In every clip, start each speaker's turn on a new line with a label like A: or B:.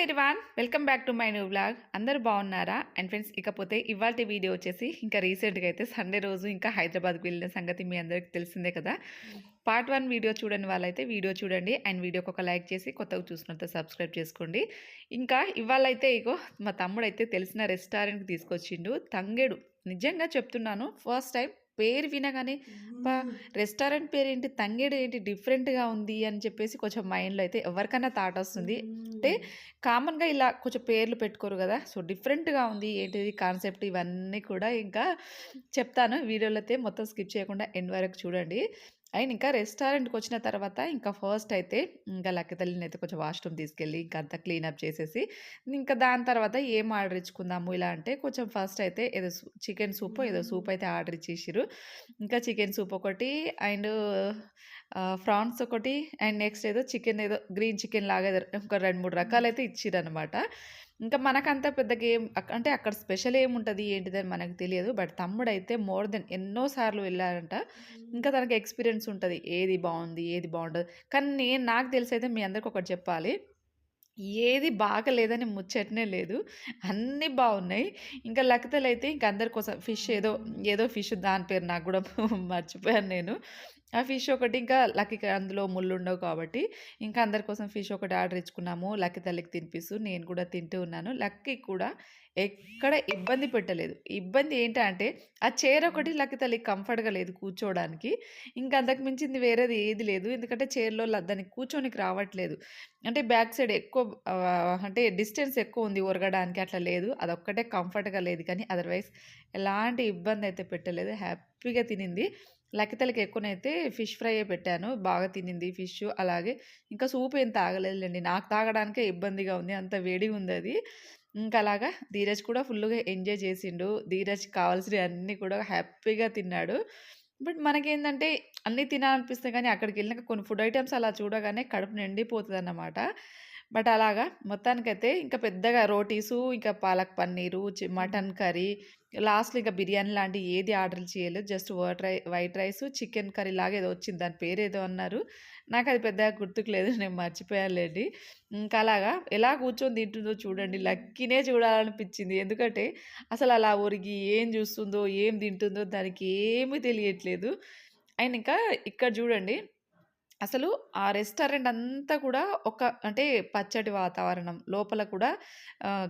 A: Everyone welcome back to my new blog అందరూ బాగున్నారా? And friends ఇకపోతే ఇవాళ వీడియో వచ్చేసి ఇంకా రీసెంట్గా అయితే సండే రోజు ఇంకా హైదరాబాద్కి వెళ్ళిన సంగతి మీ అందరికీ తెలిసిందే కదా. పార్ట్ వన్ వీడియో చూడని వాళ్ళైతే వీడియో చూడండి. అండ్ వీడియోకి ఒక లైక్ చేసి కొత్తగా చూసినంత సబ్స్క్రైబ్ చేసుకోండి. ఇంకా ఇవాళైతే ఇగో మా తమ్ముడు అయితే తెలిసిన రెస్టారెంట్కి తీసుకొచ్చిండు తంగేడు. నిజంగా చెప్తున్నాను ఫస్ట్ టైం పేరు వినగానే బా రెస్టారెంట్ పేరు ఏంటి తంగేడు ఏంటి? డిఫరెంట్గా ఉంది అని చెప్పేసి కొంచెం మైండ్లో అయితే ఎవరికైనా థాట్ వస్తుంది. అంటే కామన్గా ఇలా కొంచెం పేర్లు పెట్టుకోరు కదా! సో డిఫరెంట్గా ఉంది ఏంటిది కాన్సెప్ట్ ఇవన్నీ కూడా ఇంకా చెప్తాను. వీడియోలో అయితే మొత్తం స్కిప్ చేయకుండా ఎండ్ వరకు చూడండి. అండ్ ఇంకా రెస్టారెంట్కి వచ్చిన తర్వాత ఇంకా ఫస్ట్ అయితే ఇంకా లక్కీ తల్లిని అయితే కొంచెం వాష్రూమ్ తీసుకెళ్ళి ఇంకా అంతా క్లీనప్ చేసేసి ఇంకా దాని తర్వాత ఏం ఆర్డర్ ఇచ్చుకుందాము ఇలా అంటే కొంచెం ఫస్ట్ అయితే ఏదో చికెన్ సూప్ ఏదో సూప్ అయితే ఆర్డర్ ఇచ్చేసారు ఇంకా చికెన్ సూప్ ఒకటి అండ్ ఫ్రాన్స్ ఒకటి అండ్ నెక్స్ట్ ఏదో చికెన్ ఏదో గ్రీన్ చికెన్ లాగా ఏదో ఒక రెండు మూడు రకాలు అయితే ఇచ్చిర్రు అనమాట ఇంకా మనకంత పెద్దగా ఏం అక్- అంటే అక్కడ స్పెషల్ ఏముంటుంది ఏంటిదని మనకు తెలియదు. బట్ తమ్ముడు అయితే మోర్ దెన్ ఎన్నో సార్లు వెళ్ళారంట. ఇంకా తనకి ఎక్స్పీరియన్స్ ఉంటుంది. ఏది బాగుంది ఏది బాగుంటుంది కానీ నేను నాకు తెలిసి అయితే మీ అందరికి ఒకటి చెప్పాలి. ఏది బాగలేదని ముచ్చటనే లేదు. అన్నీ బాగున్నాయి ఇంకా లక్తలు అయితే ఇంక అందరి కోసం ఫిష్ ఏదో ఏదో ఫిష్ దాని పేరు నాకు కూడా మర్చిపోయాను నేను. ఆ ఫిష్ ఒకటి ఇంకా లక్కీకి అందులో ముళ్ళు ఉండవు కాబట్టి ఇంకా అందరి కోసం ఫిష్ ఒకటి ఆర్డర్ ఇచ్చుకున్నాము. లక్కీ తల్లికి తినిపిస్తూ నేను కూడా తింటూ ఉన్నాను. లక్కీ కూడా ఎక్కడ ఇబ్బంది పెట్టలేదు. ఇబ్బంది ఏంటంటే ఆ చైర్ ఒకటి లక్కీ తల్లికి కంఫర్ట్గా లేదు కూర్చోవడానికి ఇంకా అంతకు మించింది వేరేది ఏది లేదు. ఎందుకంటే చైర్లో దానికి కూర్చోనికి రావట్లేదు. అంటే బ్యాక్ సైడ్ ఎక్కువ అంటే డిస్టెన్స్ ఎక్కువ ఉంది ఒరగడానికి అట్లా లేదు. అదొక్కటే కంఫర్ట్గా లేదు. కానీ అదర్వైజ్ ఎలాంటి ఇబ్బంది అయితే పెట్టలేదు. హ్యాపీగా తినింది. లక్కితలకి ఎక్కువనైతే ఫిష్ ఫ్రై పెట్టాను. బాగా తినింది ఫిష్. అలాగే ఇంకా సూప్ ఏం తాగలేదులేండి. నాకు తాగడానికే ఇబ్బందిగా ఉంది. అంత వేడిగా ఉంది అది ఇంకా అలాగా ధీరజ్ కూడా ఫుల్గా ఎంజాయ్ చేసిండు. ధీరజ్ కావాల్సినవి అన్నీ కూడా హ్యాపీగా తిన్నాడు. బట్ మనకేంటంటే అన్నీ తినాలనిపిస్తాయి కానీ అక్కడికి వెళ్ళినాక కొన్ని ఫుడ్ ఐటమ్స్ అలా చూడగానే కడుపు నిండిపోతుంది అన్నమాట బట్ అలాగా మొత్తానికైతే ఇంకా పెద్దగా రోటీసు ఇంకా పాలక్ పన్నీరు చి- మటన్ కర్రీ లాస్ట్లో ఇంకా బిర్యానీ లాంటి ఏది ఆర్డర్ చేయలేదు. Just white rice white rice chicken curry లాగా ఏదో వచ్చింది. దాని పేరు ఏదో అన్నారు. నాకు అది పెద్దగా గుర్తుకు లేదు. నేను మర్చిపోయాలేండి ఇంకా అలాగా ఎలా కూర్చొని తింటుందో చూడండి. లక్కీనే చూడాలనిపించింది. ఎందుకంటే అసలు అలా ఒరిగి ఏం చూస్తుందో ఏం తింటుందో దానికి ఏమీ తెలియట్లేదు. అండ్ ఇంకా ఇక్కడ చూడండి అసలు ఆ రెస్టారెంట్ అంతా కూడా ఒక అంటే పచ్చటి వాతావరణం. లోపల కూడా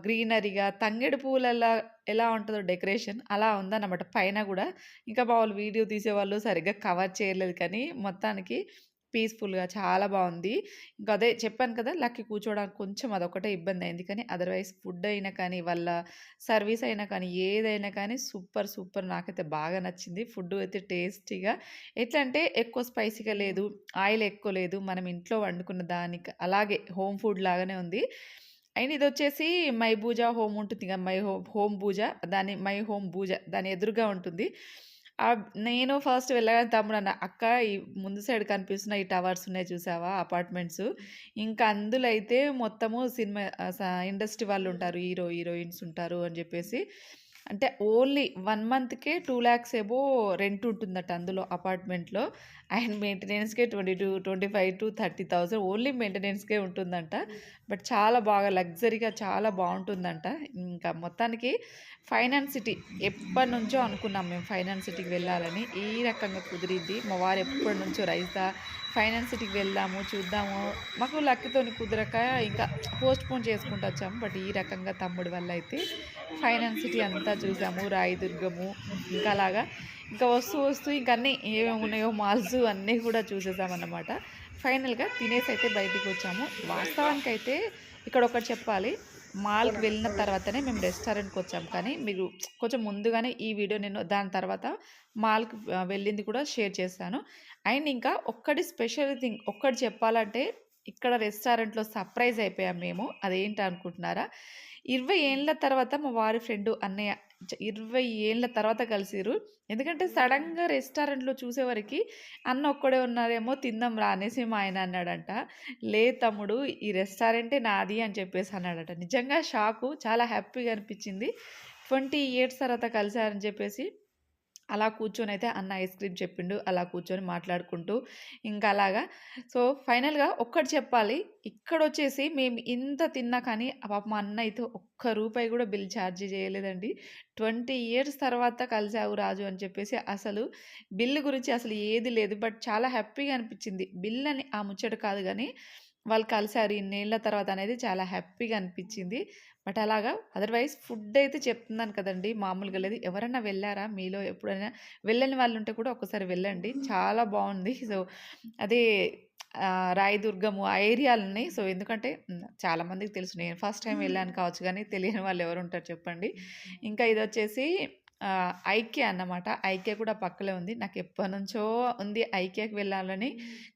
A: గ్రీనరీగా తంగెడు పూలలా ఎలా ఉంటుందో డెకరేషన్ అలా ఉందన్నమాట. పైన కూడా ఇంకా మా వాళ్ళు వీడియో తీసేవాళ్ళు సరిగ్గా కవర్ చేయలేదు కానీ మొత్తానికి పీస్ఫుల్గా చాలా బాగుంది ఇంకా అదే చెప్పాను కదా లక్కి కూర్చోవడానికి కొంచెం అదొకటే ఇబ్బంది అయింది. కానీ అదర్వైజ్ ఫుడ్ అయినా కానీ వాళ్ళ సర్వీస్ అయినా కానీ ఏదైనా కానీ సూపర్ సూపర్ నాకైతే బాగా నచ్చింది. ఫుడ్ అయితే టేస్టీగా. ఎట్లా అంటే ఎక్కువ స్పైసీగా లేదు ఆయిల్ ఎక్కువ లేదు. మనం ఇంట్లో వండుకున్న దానికి అలాగే హోమ్ ఫుడ్ లాగానే ఉంది. అండ్ ఇది వచ్చేసి మై పూజ హోమ్ ఉంటుంది కదా మై హోమ్ హోమ్ పూజ దాని మై హోమ్ పూజ దాని ఎదురుగా ఉంటుంది. నేను ఫస్ట్ వెళ్ళగానే తమ్ముడు అన్న అక్క ఈ ముందు సైడ్ కనిపిస్తున్న ఈ టవర్స్ ఉన్నాయి చూసావా అపార్ట్మెంట్స్? ఇంకా అందులో అయితే మొత్తము సినిమా ఇండస్ట్రీ వాళ్ళు ఉంటారు హీరో హీరోయిన్స్ ఉంటారు అని చెప్పేసి అంటే ఓన్లీ వన్ మంత్కే టూ ల్యాక్స్ ఏబో రెంట్ ఉంటుందట అందులో అపార్ట్మెంట్లో. And మెయింటెనెన్స్కే twenty two twenty five to thirty thousand only మెయింటెనెన్స్కే ఉంటుందంట. బట్ చాలా బాగా లగ్జరీగా చాలా బాగుంటుందంట. ఇంకా మొత్తానికి ఫైనాన్స్ సిటీ ఎప్పటి నుంచో అనుకున్నాం మేము ఫైనాన్స్ సిటీకి వెళ్ళాలని. ఈ రకంగా కుదిరింది మా వారు ఎప్పటి నుంచో రైతా ఫైనాన్స్ సిటీకి వెళ్దాము చూద్దాము. మాకు లక్కతోని కుదరక ఇంకా పోస్ట్ పోన్ చేసుకుంటూ వచ్చాము. బట్ ఈ రకంగా తమ్ముడి వల్ల అయితే ఫైనాన్స్ సిటీ అంతా చూసాము. రాయదుర్గము ఇంకా అలాగా. ఇంకా వస్తూ వస్తూ ఇంకా అన్నీ ఏమేమి ఉన్నాయో మాల్స్ అన్నీ కూడా చూసేసామన్నమాట. ఫైనల్గా తినేసి అయితే బయటికి వచ్చాము. వాస్తవానికి అయితే ఇక్కడ ఒకటి చెప్పాలి. మాల్కి వెళ్ళిన తర్వాతనే మేము రెస్టారెంట్కి వచ్చాం. కానీ మీరు కొంచెం ముందుగానే ఈ వీడియో నేను దాని తర్వాత మాల్కి వెళ్ళింది కూడా షేర్ చేస్తాను అండ్ ఇంకా ఒక్కటి స్పెషల్ థింగ్ ఒక్కటి చెప్పాలంటే ఇక్కడ రెస్టారెంట్లో సర్ప్రైజ్ అయిపోయాం మేము. అదేంటి అనుకుంటున్నారా ఇరవై ఏళ్ళ తర్వాత మా వారి ఫ్రెండ్ అన్నయ్య ఇరవై ఏళ్ళ తర్వాత కలిసిరు ఎందుకంటే సడన్గా రెస్టారెంట్లో చూసేవరకు అన్న ఒక్కడే ఉన్నారేమో తిందాం రా అనేసి మా ఆయన అన్నాడంట. లే తమ్ముడు ఈ రెస్టారెంటే నాది అని చెప్పేసి అన్నాడట. నిజంగా షాకు చాలా హ్యాపీగా అనిపించింది. ట్వంటీ ఇయర్స్ తర్వాత కలిసారని చెప్పేసి అలా కూర్చొని అయితే అన్న ఐస్ క్రీమ్ చెప్పిండు. అలా కూర్చొని మాట్లాడుకుంటూ ఇంకా అలాగా సో, ఫైనల్‌గా ఒక్కటి చెప్పాలి. ఇక్కడ వచ్చేసి మేము ఇంత తిన్నా కానీ పాపం మా అన్న అయితే ఒక్క రూపాయి కూడా బిల్ ఛార్జ్ చేయలేదండి. 20 ఇయర్స్ తర్వాత కలిసావు రాజు అని చెప్పేసి అసలు బిల్ గురించి అసలు ఏది లేదు. బట్ చాలా హ్యాపీగా అనిపించింది. బిల్ అని ఆ ముచ్చట కాదు కానీ వాళ్ళు కలిసారు ఇన్నేళ్ళ తర్వాత అనేది చాలా హ్యాపీగా అనిపించింది. బట్ అలాగా అదర్‌వైజ్ ఫుడ్ అయితే చెప్తున్నాను కదండీ! మామూలుగా లేదు. ఎవరైనా వెళ్ళారా? మీలో ఎప్పుడైనా వెళ్ళని వాళ్ళుంటే కూడా ఒక్కసారి వెళ్ళండి. చాలా బావుంది. సో, అదే రాయదుర్గము ఆ ఏరియాలున్నాయి. సో, ఎందుకంటే హ్మ్, చాలా మందికి తెలుసు. నేను ఫస్ట్ టైమ్ వెళ్ళాను కావచ్చు గానీ, తెలియని వాళ్ళు ఎవరుంటారు చెప్పండి. ఇంకా ఇదొచ్చేసి ఆహ్, ఐక్య అన్నమాట. ఐక్య కూడా పక్కలే ఉంది. నాకెప్పటినుంచో ఉంది ఐక్యకి వెళ్ళాలని.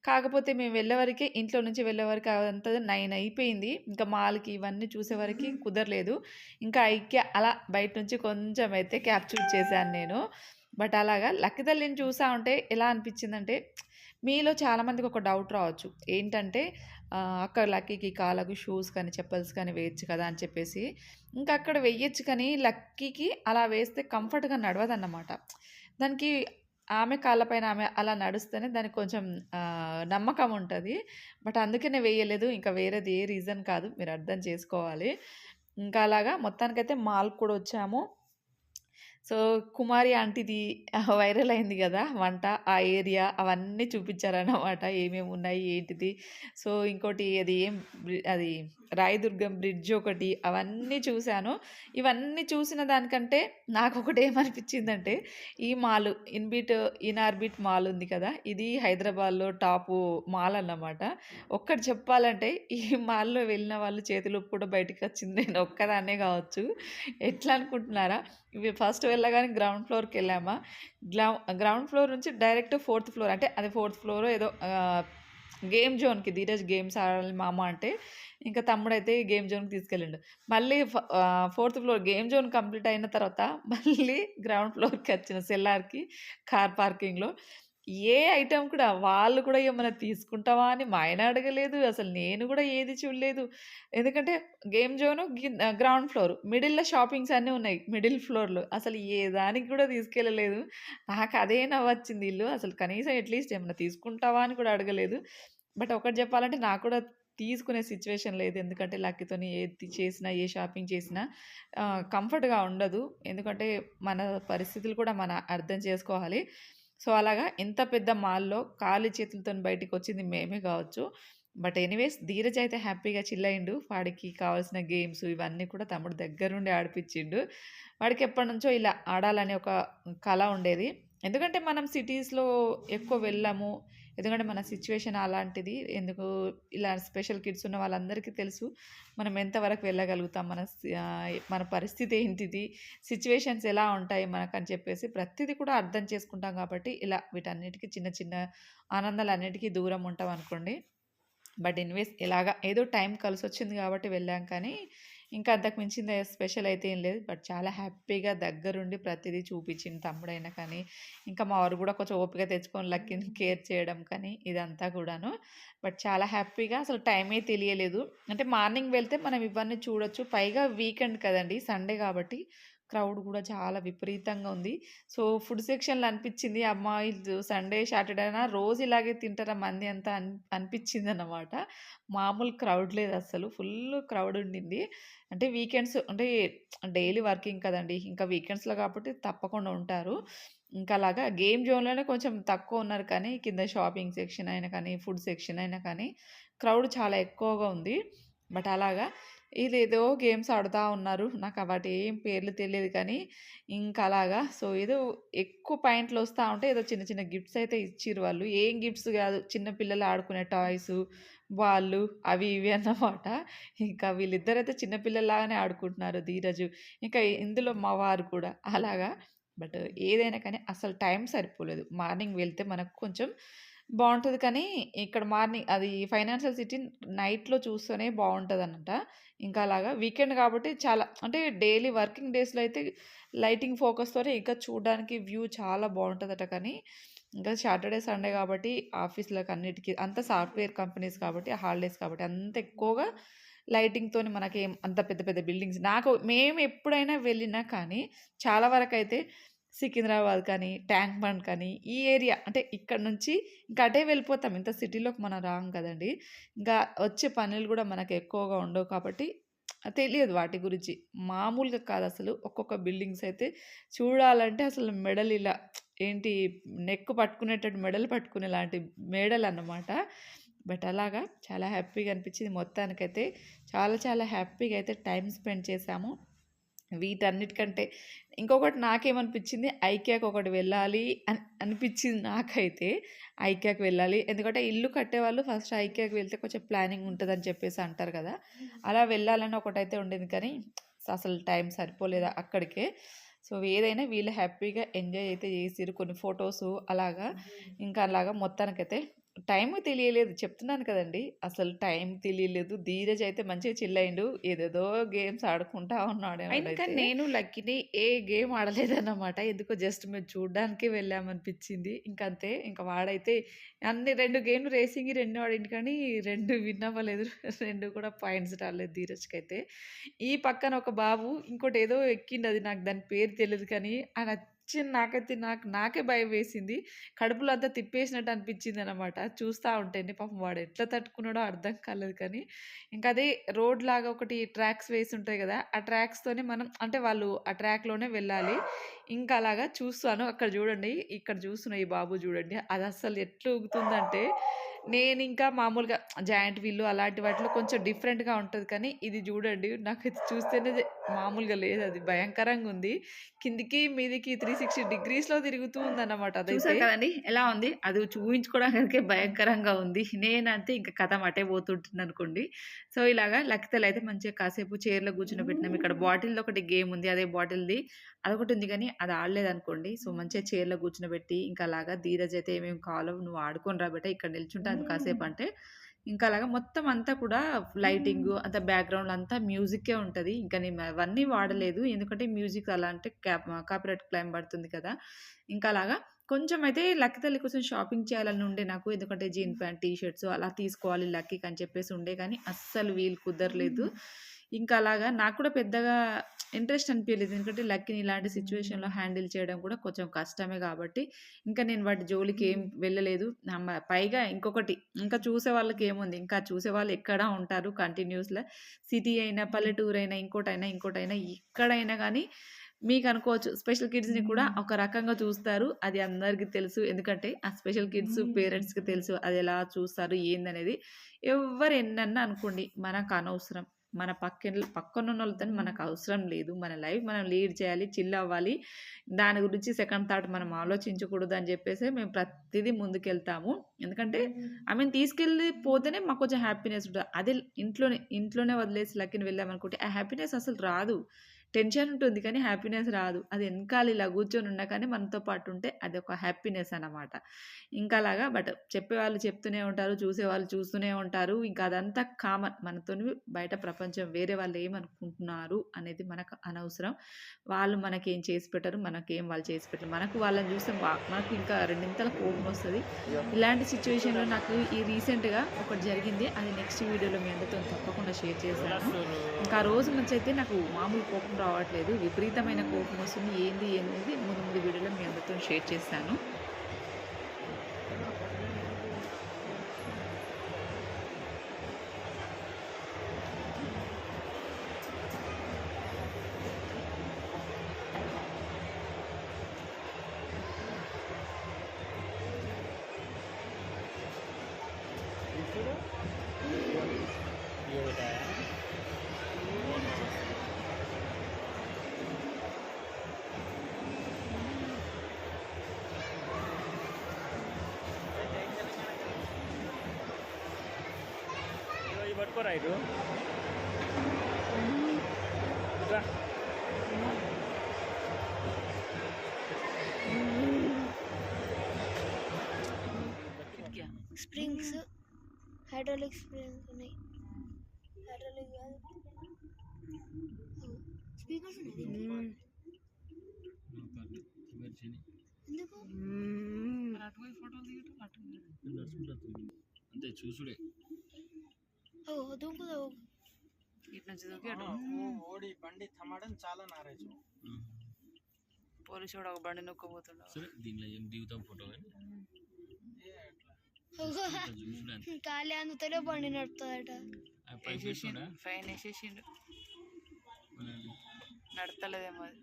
A: కాకపోతే మేము వెళ్ళే వరకే ఇంట్లో నుంచి వెళ్ళే వరకు అదంతా 9 అయిపోయింది. ఇంకా మాల్‌కి ఇవన్నీ చూసే వరకి కుదరలేదు. ఇంకా ఐక్య అలా బయట నుంచి కొంచెం అయితే క్యాప్చర్ చేశాను నేను. బట్ అలాగా లక్కీ తల్లిని చూసా ఉంటే ఎలా అనిపించిందంటే మీలో చాలామందికి ఒక డౌట్ రావచ్చు. ఏంటంటే అక్కడ లక్కీకి కాళ్ళకు షూస్ కానీ, చెప్పల్స్ కానీ వేయచ్చు కదా! అని చెప్పేసి. ఇంకా అక్కడ వేయచ్చు కానీ లక్కీకి అలా వేస్తే కంఫర్ట్‌గా నడవదన్నమాట. దానికి ఆమె కాళ్ళపైన ఆమె అలా నడుస్తేనే దానికి కొంచెం నమ్మకం ఉంటుంది బట్ అందుకనే వేయలేదు. ఇంకా వేరేది ఏ రీజన్ కాదు. మీరు అర్థం చేసుకోవాలి. ఇంకా అలాగా మొత్తానికైతే మాల్ కూడా వచ్చాము. సో, కుమారి ఆంటీది వైరల్ అయింది కదా వంట ఆ ఏరియా అవన్నీ చూపించారన్నమాట. ఏమేమి ఉన్నాయి? ఏంటిది? సో, ఇంకోటి అది ఏం అది రాయదుర్గం బ్రిడ్జ్ ఒకటి అవన్నీ చూశాను ఇవన్నీ చూసిన దానికంటే నాకు ఒకటి ఏమనిపించిందంటే ఈ మాల్ ఇన్‌బిట్ ఇన్ఆర్బిట్ మాల్ ఉంది కదా! ఇది హైదరాబాద్‌లో టాపు మాల్ అన్నమాట. ఒక్కటి చెప్పాలంటే ఈ మాల్‌లో వెళ్ళిన వాళ్ళు చేతులు కూడా బయటికొచ్చింది నేను ఒక్కదాన్నే కావచ్చు. ఎట్లా అనుకుంటున్నారా? ఇవి ఫస్ట్ వెళ్ళగానే గ్రౌండ్ ఫ్లోర్కి వెళ్ళామా గ్రౌండ్ ఫ్లోర్ నుంచి డైరెక్ట్ ఫోర్త్ ఫ్లోర్ అంటే అది ఫోర్త్ ఫ్లోర్ ఏదో గేమ్ జోన్‌కి ధీరజ్ గేమ్స్ ఆడాలి మామ అంటే ఇంకా తమ్ముడైతే గేమ్ జోన్‌కి తీసుకెళ్ళిండు. మళ్ళీ fourth floor game zone complete అయిన తర్వాత మళ్ళీ గ్రౌండ్ ఫ్లోర్కి వచ్చిన సెల్లార్‌కి కార్ పార్కింగ్‌లో ఏ ఐటెం కూడా వాళ్ళు కూడా ఏమైనా తీసుకుంటావా అని మా ఆయన అడగలేదు. అసలు నేను కూడా ఏది చూడలేదు. ఎందుకంటే గేమ్ జోను గిన్ గ్రౌండ్ ఫ్లోర్. మిడిల్‌లో షాపింగ్స్ అన్నీ ఉన్నాయి. మిడిల్ ఫ్లోర్‌లో. అసలు ఏ దానికి కూడా తీసుకెళ్ళలేదు. నాకు అదే నవ్వచ్చింది ఇల్లు అసలు కనీసం అట్‌లీస్ట్ ఏమైనా తీసుకుంటావా అని కూడా అడగలేదు. బట్ ఒకటి చెప్పాలంటే నాకు కూడా తీసుకునే సిచ్యువేషన్ లేదు. ఎందుకంటే లక్కీతోని ఏది చేసినా, ఏ షాపింగ్ చేసినా కంఫర్ట్‌గా ఉండదు. ఎందుకంటే మన పరిస్థితులు కూడా మనం అర్థం చేసుకోవాలి. సో, అలాగా ఇంత పెద్ద మాల్‌లో ఖాళీ చేతులతోని బయటికొచ్చింది మేమే కావచ్చు. బట్ ఎనీవేస్ ధీరజ్ అయితే హ్యాపీగా చిల్ అయిండు. వాడికి కావాల్సిన గేమ్స్ ఇవన్నీ కూడా తమ్ముడు దగ్గరుండి ఆడిపిచ్చిండు. వాడికి ఎప్పటి నుంచో ఇలా ఆడాలనే ఒక కళ ఉండేది. ఎందుకంటే మనం సిటీస్‌లో ఎక్కువ వెళ్ళము. ఎందుకంటే మన సిచ్యువేషన్ అలాంటిది. ఎందుకు ఇలా స్పెషల్ కిడ్స్ ఉన్న వాళ్ళందరికీ తెలుసు. మనం ఎంతవరకు వెళ్ళగలుగుతాం. మన మన పరిస్థితి ఏంటిది? సిచ్యువేషన్స్ ఎలా ఉంటాయి మనకని చెప్పేసి ప్రతిదీ కూడా అర్థం చేసుకుంటాం కాబట్టి ఇలా వీటన్నిటికీ చిన్న చిన్న ఆనందాలన్నిటికీ దూరం ఉంటాం అనుకోండి బట్ ఎనీవేస్ ఇలాగా ఏదో టైం కలిసి వచ్చింది కాబట్టి వెళ్ళాం కానీ ఇంకా అంతకు మించింది స్పెషల్ అయితే ఏం లేదు. బట్ చాలా హ్యాపీగా దగ్గరుండి ప్రతీదీ చూపించిండు తమ్ముడైనా కానీ, ఇంకా మా వారు కూడా కొంచెం ఓపిక తెచ్చుకొని లక్కీని కేర్ చేయడం కానీ ఇదంతా కూడాను. బట్ చాలా హ్యాపీగా అసలు టైమే తెలియలేదు. అంటే మార్నింగ్ వెళ్తే మనం ఇవన్నీ చూడొచ్చు. పైగా వీకెండ్ కదండీ! సండే కాబట్టి క్రౌడ్ కూడా చాలా విపరీతంగా ఉంది. సో, ఫుడ్ సెక్షన్‌లో అనిపించింది అమ్మాయి ఇది సండే, సాటర్డేనా రోజు ఇలాగే తింటారా మంది అంతా అని అనిపించిందన్నమాట. మామూలు క్రౌడ్ లేదు అసలు ఫుల్ క్రౌడ్ ఉండింది. అంటే వీకెండ్స్ అంటే డైలీ వర్కింగ్ కదండీ! ఇంకా వీకెండ్స్‌లో కాబట్టి తప్పకుండా ఉంటారు. ఇంకా అలాగా గేమ్ జోన్‌లోనే కొంచెం తక్కువ ఉన్నారు కానీ కింద షాపింగ్ సెక్షన్ అయినా కానీ, ఫుడ్ సెక్షన్ అయినా కానీ క్రౌడ్ చాలా ఎక్కువగా ఉంది. బట్ అలాగా ఇదేదో గేమ్స్ ఆడుతూ ఉన్నారు. నాకు వాటి ఏం పేర్లు తెలియదు కానీ ఇంకా అలాగా సో, ఏదో ఎక్కువ పాయింట్లు వస్తూ ఉంటే ఏదో చిన్న చిన్న గిఫ్ట్స్ అయితే ఇచ్చిర్రు వాళ్ళు. ఏం గిఫ్ట్స్ కాదు. చిన్న పిల్లలు ఆడుకునే టాయ్స్ వాళ్ళు అవి ఇవి అన్నమాట. ఇంకా వీళ్ళిద్దరైతే చిన్న పిల్లల్లాగానే ఆడుకుంటున్నారు ధీరజు. ఇంకా ఇందులో మా వారు కూడా అలాగా. బట్ ఏదైనా కానీ అసలు టైం సరిపోలేదు. మార్నింగ్ వెళ్తే మనకు కొంచెం బావుంటది కానీ ఇక్కడ మార్నింగ్ అది ఫైనాన్షియల్ సిటీ నైట్‌లో చూస్తేనే బావుంటదనమాట. ఇంకా అలాగా వీకెండ్ కాబట్టి చాలా అంటే డైలీ వర్కింగ్ డేస్‌లో అయితే లైటింగ్ ఫోకస్‌తోనే ఇంకా చూడడానికి వ్యూ చాలా బావుంటదట కానీ, ఇంకా సాటర్డే, సండే కాబట్టి ఆఫీస్‌లకి అన్నిటికీ అంతా సాఫ్ట్‌వేర్ కంపెనీస్ కాబట్టి హాలిడేస్ కాబట్టి అంత ఎక్కువగా లైటింగ్‌తోని మనకేం అంత పెద్ద పెద్ద బిల్డింగ్స్ నాకు మేము ఎప్పుడైనా వెళ్ళినా కానీ చాలా వరకైతే సికింద్రాబాద్ కానీ ట్యాంక్ బండ్ కానీ ఈ ఏరియా అంటే ఇక్కడ నుంచి ఇంకా అటే వెళ్ళిపోతాం. ఇంత సిటీలోకి మనం రాం కదండి. ఇంకా వచ్చే పనులు కూడా మనకు ఎక్కువగా ఉండవు కాబట్టి తెలియదు వాటి గురించి. మామూలుగా కాదు అసలు. ఒక్కొక్క బిల్డింగ్స్ అయితే చూడాలంటే అసలు మెడల్ ఇలా ఏంటి నెక్ పట్టుకునేటట్టు మెడల్ పట్టుకునే లాంటి మెడల్ అన్నమాట. బట్ అలాగా చాలా హ్యాపీగా అనిపించింది. మొత్తానికైతే చాలా చాలా హ్యాపీగా అయితే టైం స్పెండ్ చేశాము. వీటన్నిటికంటే ఇంకొకటి నాకేమనిపించింది ఐక్యాకి ఒకటి వెళ్ళాలి అని అనిపించింది నాకైతే ఐక్యాకి వెళ్ళాలి. ఎందుకంటే ఇల్లు కట్టేవాళ్ళు ఫస్ట్ ఐక్యాకి వెళ్తే కొంచెం ప్లానింగ్ ఉంటుందని చెప్పేసి అంటారు కదా. అలా వెళ్ళాలని ఒకటైతే ఉండేది కానీ అసలు టైం సరిపోలేదు అక్కడికే. సో ఏదైనా వీళ్ళు హ్యాపీగా ఎంజాయ్ అయితే చేసిరు కొన్ని ఫొటోస్ అలాగా. ఇంకా అలాగా మొత్తానికైతే టైం తెలియలేదు. చెప్తున్నాను కదండి. అసలు టైం తెలియలేదు. ధీరజ్ అయితే మంచిగా చిల్ అయిండు. ఏదేదో గేమ్స్ ఆడుకుంటా ఉన్నాడు ఇంకా. నేను లక్కీని ఏ గేమ్ ఆడలేదన్నమాట. ఎందుకో జస్ట్ మేము చూడడానికి వెళ్ళామనిపించింది. ఇంకా అంతే ఇంకా వాడైతే అన్ని రెండు గేమ్లు రేసింగ్ రెండు ఆడింది కానీ రెండు విన్ అవ్వలేదు. రెండు కూడా పాయింట్స్ రాలేదు ధీరజ్కి అయితే ఈ పక్కన ఒక బాబు ఇంకోటి ఏదో ఎక్కింది అది నాకు దాని పేరు తెలియదు కానీ అది చిన్న నాకైతే నాకు నాకే భయం వేసింది. కడుపులో అంతా తిప్పేసినట్టు అనిపించింది అనమాట చూస్తూ ఉంటేనే పాపం వాడు ఎట్లా తట్టుకున్నాడో అర్థం కాలేదు కానీ ఇంకా అదే రోడ్ లాగా ఒకటి ట్రాక్స్ వేసి ఉంటాయి కదా ఆ ట్రాక్స్తోనే మనం అంటే వాళ్ళు ఆ ట్రాక్లోనే వెళ్ళాలి. ఇంకా అలాగా చూస్తాను. అక్కడ చూడండి ఇక్కడ చూస్తున్న ఈ బాబు చూడండి అది అసలు ఎట్లా ఊగుతుందంటే నేను ఇంకా మామూలుగా జాయింట్ వీళ్ళు అలాంటి వాటిలో కొంచెం డిఫరెంట్గా ఉంటుంది కానీ ఇది చూడండి నాకు చూస్తేనే మామూలుగా లేదు. అది భయంకరంగా ఉంది. కిందికి మీదికి త్రీ సిక్స్టీ డిగ్రీస్లో తిరుగుతూ ఉందన్నమాట
B: చూసారు
A: అదైతే.
B: కదండి? ఎలా ఉంది? అది చూపించుకోవడానికి భయంకరంగా ఉంది. నేనంతే ఇంకా కథ అటే పోతుంటుంది అనుకోండి సో ఇలాగా లక్కితలు అయితే మంచిగా కాసేపు చైర్లో కూర్చుని పెట్టినాం. ఇక్కడ బాటిల్ ఒకటి గేమ్ ఉంది. అదే బాటిల్ది. అదొకటి ఉంది కానీ అది ఆడలేదు అనుకోండి సో మంచిగా చైర్లో కూర్చుని పెట్టి ఇంకా అలాగా ధీరజ్ అయితే ఏమేమి కావాలో నువ్వు ఆడుకొని రా ఇక్కడ నిల్చుంటాను కాసేపు అంటే. ఇంకా అలాగా మొత్తం అంతా కూడా లైటింగ్ అంత బ్యాక్గ్రౌండ్ అంతా మ్యూజిక్కే ఉంటుంది. ఇంకా నేను అవన్నీ వాడలేదు. ఎందుకంటే మ్యూజిక్ అలా అంటే క్యాప్ కాపీరైట్ క్లైమ్ పడుతుంది కదా. ఇంకా అలాగా కొంచెం అయితే లక్కీ తల్లి కోసం షాపింగ్ చేయాలని ఉండే నాకు. ఎందుకంటే జీన్ ప్యాంట్ టీ షర్ట్స్ అలా తీసుకోవాలి లక్కీకి అని చెప్పేసి ఉండే కానీ అస్సలు వీలు కుదరలేదు. ఇంకా అలాగా నాకు కూడా పెద్దగా ఇంట్రెస్ట్ అనిపించలేదు ఎందుకంటే లక్కీని ఇలాంటి సిచ్యువేషన్లో హ్యాండిల్ చేయడం కూడా కొంచెం కష్టమే కాబట్టి ఇంకా నేను వాటి జోలికి ఏం వెళ్ళలేదు. పైగా ఇంకొకటి ఇంకా చూసే వాళ్ళకి ఏముంది? ఇంకా చూసే వాళ్ళు ఎక్కడ ఉంటారు కంటిన్యూస్లో. సిటీ అయినా పల్లెటూరు అయినా ఇంకోటైనా ఇంకోటైనా ఎక్కడైనా కానీ మీకు అనుకోవచ్చు స్పెషల్ కిడ్స్ని కూడా ఒక రకంగా చూస్తారు. అది అందరికీ తెలుసు. ఎందుకంటే ఆ స్పెషల్ కిడ్స్ పేరెంట్స్కి తెలుసు అది ఎలా చూస్తారు ఏందనేది ఎవరు ఎన్నన్నా అనుకోండి మనకు అనవసరం. మన పక్కన పక్కన వాళ్ళతో మనకు అవసరం లేదు. మన లైఫ్ మనం లీడ్ చేయాలి చిల్ అవ్వాలి. దాని గురించి సెకండ్ థాట్ మనం ఆలోచించకూడదు అని చెప్పేసి మేము ప్రతిదీ ముందుకెళ్తాము. ఎందుకంటే ఐ మీన్ తీసుకెళ్ళి పోతేనే మాకు కొంచెం హ్యాపీనెస్ ఉంటుంది. అదే ఇంట్లోనే ఇంట్లోనే వదిలేసి లక్కిని వెళ్ళామనుకుంటే ఆ హ్యాపీనెస్ అసలు రాదు. టెన్షన్ ఉంటుంది కానీ హ్యాపీనెస్ రాదు. అది వెనకాల ఇలా కూర్చొని ఉన్నా కానీ మనతో పాటు ఉంటే అది ఒక హ్యాపీనెస్ అన్నమాట. ఇంకా అలాగా బట్ చెప్పేవాళ్ళు చెప్తూనే ఉంటారు చూసేవాళ్ళు చూస్తూనే ఉంటారు. ఇంకా అదంతా కామన్. మనతో బయట ప్రపంచం వేరే వాళ్ళు ఏమనుకుంటున్నారు అనేది మనకు అనవసరం. వాళ్ళు మనకేం చేసి పెట్టరు మనకేం వాళ్ళు చేసి పెట్టరు. మనకు వాళ్ళని చూస్తే మనకు ఇంకా రెండింతల కోపం వస్తుంది. ఇలాంటి సిచ్యువేషన్లో నాకు ఈ రీసెంట్గా ఒకటి జరిగింది. అది నెక్స్ట్ వీడియోలో మీ అందరితో తప్పకుండా షేర్ చేశాను ఇంకా ఆ రోజు నుంచి అయితే నాకు మామూలు కోపం రావట్లేదు. విపరీతమైన కోపం వస్తుంది. ఏంది అనేది ముందు ముందు వీడియోలో మీ అందరితో షేర్ చేస్తాను
C: ఇవి పట్టుకోరా ఇటు రా.
D: స్ప్రింగ్స్ హైడ్రాలిక్ స్ప్రింగ్స్ ఉన్నాయి. హైడ్రాలిక్ స్పీకర్స్ ఉన్నాయి ఎందుకు?
C: అంతే చూసుడే.
E: ఓడి బండి తమ్మడం చాలా నారేజు.
A: పోలీసు ఒక బండి నొక్కబోతున్నాడు
C: సరే దీనిలో
D: ఖాళీ బండి నడుపుతుందట.
A: ఫైన్ వేసేసిండు. నడతలేదేమో అది.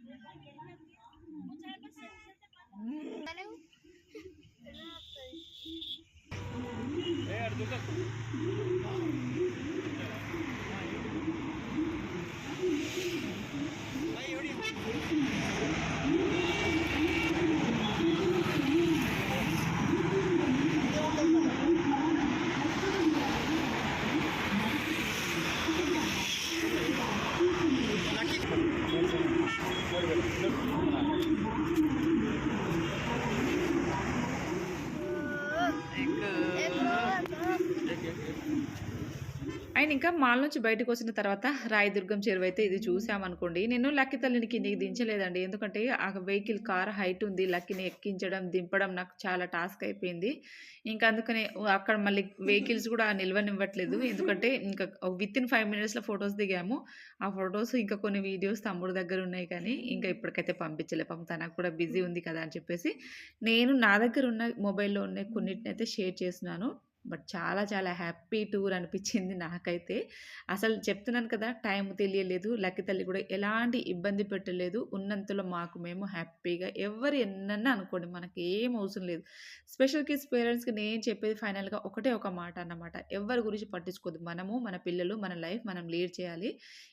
C: ఏ Thank
A: you. ఇంకా మాల్ నుంచి బయటకు వచ్చిన తర్వాత రాయదుర్గం చెరువు అయితే ఇది చూసామనుకోండి. నేను లక్కీ తల్లిని కిందికి దించలేదండి. ఎందుకంటే ఆ వెహికల్ కార్ హైట్ ఉంది. లక్కీని ఎక్కించడం దింపడం నాకు చాలా టాస్క్ అయిపోయింది. ఇంకా అందుకనే అక్కడ మళ్ళీ వెహికల్స్ కూడా నిల్వనివ్వట్లేదు. ఎందుకంటే ఇంకా విత్ ఇన్ ఫైవ్ మినిట్స్లో ఫొటోస్ దిగాము. ఆ ఫొటోస్ ఇంకా కొన్ని వీడియోస్ తమ్ముడు దగ్గర ఉన్నాయి కానీ ఇంకా ఇప్పటికైతే పంపించలే. పాపం తనకు కూడా బిజీ ఉంది కదా అని చెప్పేసి నేను నా దగ్గర ఉన్న మొబైల్లో ఉన్న కొన్నిటిని అయితే షేర్ చేస్తున్నాను. బట్ చాలా చాలా హ్యాపీ టూర్ అనిపించింది నాకైతే. అసలు చెప్తున్నాను కదా టైం తెలియలేదు. లక్కి తల్లి కూడా ఎలాంటి ఇబ్బంది పెట్టలేదు. ఉన్నంతలో మాకు మేము హ్యాపీగా ఎవరు ఎన్నన్నా అనుకోండి మనకి ఏం అవసరం లేదు. స్పెషల్ కిడ్స్ పేరెంట్స్కి నేను చెప్పేది ఫైనల్గా ఒకటే ఒక మాట అన్నమాట. ఎవరి గురించి పట్టించుకోదు మనము మన పిల్లలు మన లైఫ్ మనం లీడ్ చేయాలి.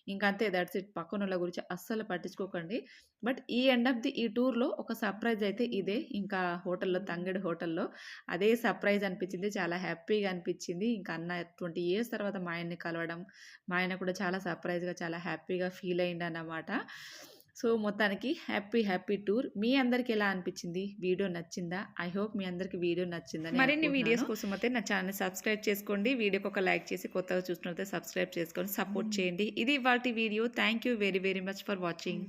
A: ఇంకంతే అంతే దట్స్ ఇట్. పక్కన వాళ్ళ గురించి అస్సలు పట్టించుకోకండి. బట్ ఈ ఎండ్ ఆఫ్ ది ఈ టూర్లో ఒక సర్ప్రైజ్ అయితే ఇదే. ఇంకా హోటల్లో తంగడి హోటల్లో అదే సర్ప్రైజ్ అనిపించింది. చాలా హ్యాపీ హ్యాపీగా అనిపించింది. ఇంకా అన్న ట్వంటీ ఇయర్స్ తర్వాత మా ఆయన్ని కలవడం మా ఆయన కూడా చాలా సర్ప్రైజ్గా చాలా హ్యాపీగా ఫీల్ అయ్యింది అన్నమాట సో మొత్తానికి హ్యాపీ హ్యాపీ టూర్. మీ అందరికి ఎలా అనిపించింది? వీడియో నచ్చిందా? ఐ హోప్ మీ అందరికి వీడియో నచ్చిందని మరిన్ని వీడియోస్ కోసం అయితే నా ఛానల్ సబ్స్క్రైబ్ చేసుకోండి. వీడియోకి ఒక లైక్ చేసి కొత్తగా చూసినట్లయితే సబ్స్క్రైబ్ చేసుకొని సపోర్ట్ చేయండి. ఇది ఇవాళ video. Thank you very very much for watching.